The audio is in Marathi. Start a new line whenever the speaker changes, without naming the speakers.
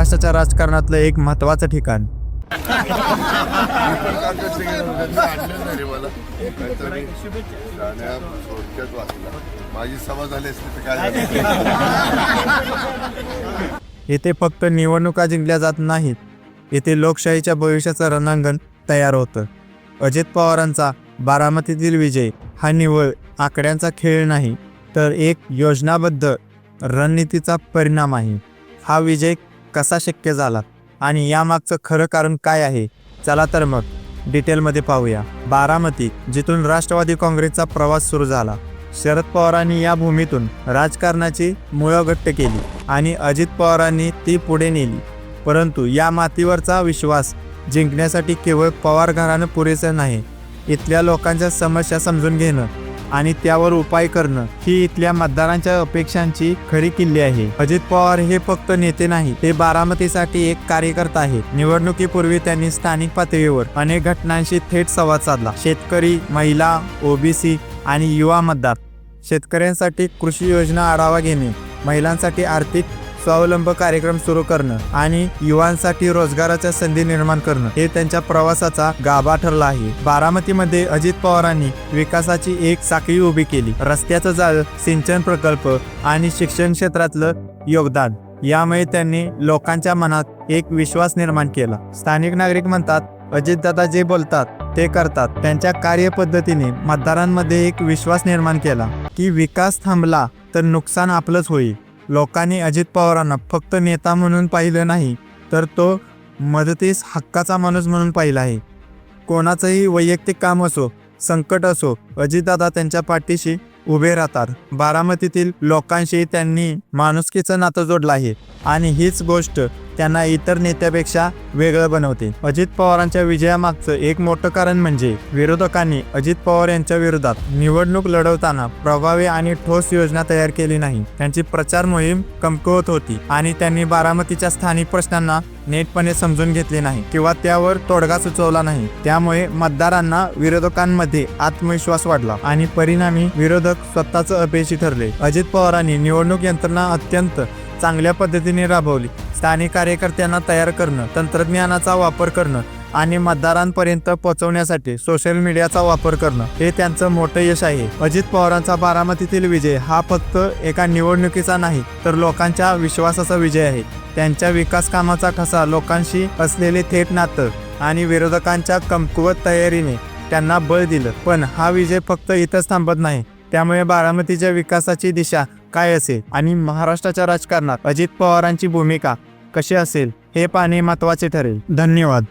महाराष्ट्राच्या राजकारणातलं एक महत्त्वाचं ठिकाण.
माझी सभा झाली काय
येथे फक्त निवडणुका जिंकल्या जात नाहीत. येथे लोकशाहीच्या भविष्याचं रणांगण तयार होतं. अजित पवारांचा बारामतीतील विजय हा निवळ आकड्यांचा खेळ नाही तर एक योजनाबद्ध रणनीतीचा परिणाम आहे. हा विजय कसा शक्य झाला? आणि यामागचं खरं कारण काय आहे? चला तर मग डिटेलमध्ये पाहूया. बारामती जिथून राष्ट्रवादी काँग्रेसचा प्रवास सुरू झाला. शरद पवारांनी या भूमीतून राजकारणाची मुळं घट्ट केली आणि अजित पवारांनी ती पुढे नेली. परंतु या मातीवरचा विश्वास जिंकण्यासाठी केवळ पवार घरानं पुरेसं नाही इथल्या लोकांच्या समस्या समजून घेणं आणि त्यावर उपाय करणं ही इथल्या मतदारांच्या अपेक्षांची खरी किल्ली आहे. अजित पवार हे फक्त नेते नाही ते बारामतीसाठी एक कार्यकर्ता आहेत. निवडणुकीपूर्वी त्यांनी स्थानिक पातळीवर अनेक घटनांशी थेट संवाद साधला. शेतकरी महिला ओबीसी आणि युवा मतदार. शेतकऱ्यांसाठी कृषी योजना आढावा घेणे महिलांसाठी आर्थिक स्वावलंब कार्यक्रम सुरू करणं आणि युवांसाठी रोजगाराच्या संधी निर्माण करणं हे त्यांच्या प्रवासाचा गाभा ठरला आहे. बारामतीमध्ये अजित पवारांनी विकासाची एक साखळी उभी केली. रस्त्याचं जाळ सिंचन प्रकल्प आणि शिक्षण क्षेत्रातलं योगदान यामुळे त्यांनी लोकांच्या मनात एक विश्वास निर्माण केला. स्थानिक नागरिक म्हणतात अजितदादा जे बोलतात ते करतात. त्यांच्या कार्यपद्धतीने मतदारांमध्ये एक विश्वास निर्माण केला की विकास थांबला तर नुकसान आपलंच होईल. लोकांनी अजित पवारांना फक्त नेता म्हणून पाहिलं नाही तर तो मदतीस हक्काचा माणूस म्हणून पाहिला आहे. कोणाचंही वैयक्तिक काम असो संकट असो अजितदादा त्यांच्या पाठीशी उभे राहतात. बारामतीतील लोकांशी त्यांनी माणुसकीचं नातं जोडलं आहे आणि हीच गोष्ट त्यांना इतर नेत्यापेक्षा वेगळं बनवते. अजित पवारांच्या विजयामागचं एक मोठं कारण म्हणजे विरोधकांनी अजित पवार यांच्या विरोधात निवडणूक लढवताना प्रभावी आणि ठोस योजना तयार केली नाही. त्यांची प्रचार मोहीम कमकुवत होती आणि त्यांनी बारामतीच्या स्थानिक प्रश्नांना नेटपणे समजून घेतले नाही किंवा त्यावर तोडगा सुचवला नाही. त्यामुळे मतदारांना विरोधकांमध्ये आत्मविश्वास वाढला आणि परिणामी विरोधक स्वतःच अपयशी ठरले. अजित पवारांनी निवडणूक यंत्रणा अत्यंत चांगल्या पद्धतीने राबवली. स्थानिक कार्यकर्त्यांना तयार करणं तंत्रज्ञानाचा वापर करणं आणि मतदारांपर्यंत पोहोचवण्यासाठी सोशल मीडियाचा वापर करणं हे त्यांचं मोठं यश आहे. अजित पवारांचा बारामतीतील विजय हा फक्त एका निवडणुकीचा नाही तर लोकांच्या विश्वासाचा विजय आहे. त्यांच्या विकास कामाचा ठसा लोकांशी असलेले थेट नातं आणि विरोधकांच्या कमकुवत तयारीने त्यांना बळ दिलं. पण हा विजय फक्त इथंच थांबत नाही. त्यामुळे बारामतीच्या विकासाची दिशा काय असेल आणि महाराष्ट्राच्या राजकारणात अजित पवारांची भूमिका कशी असेल हे पाहणे महत्त्वाचे ठरेल. धन्यवाद.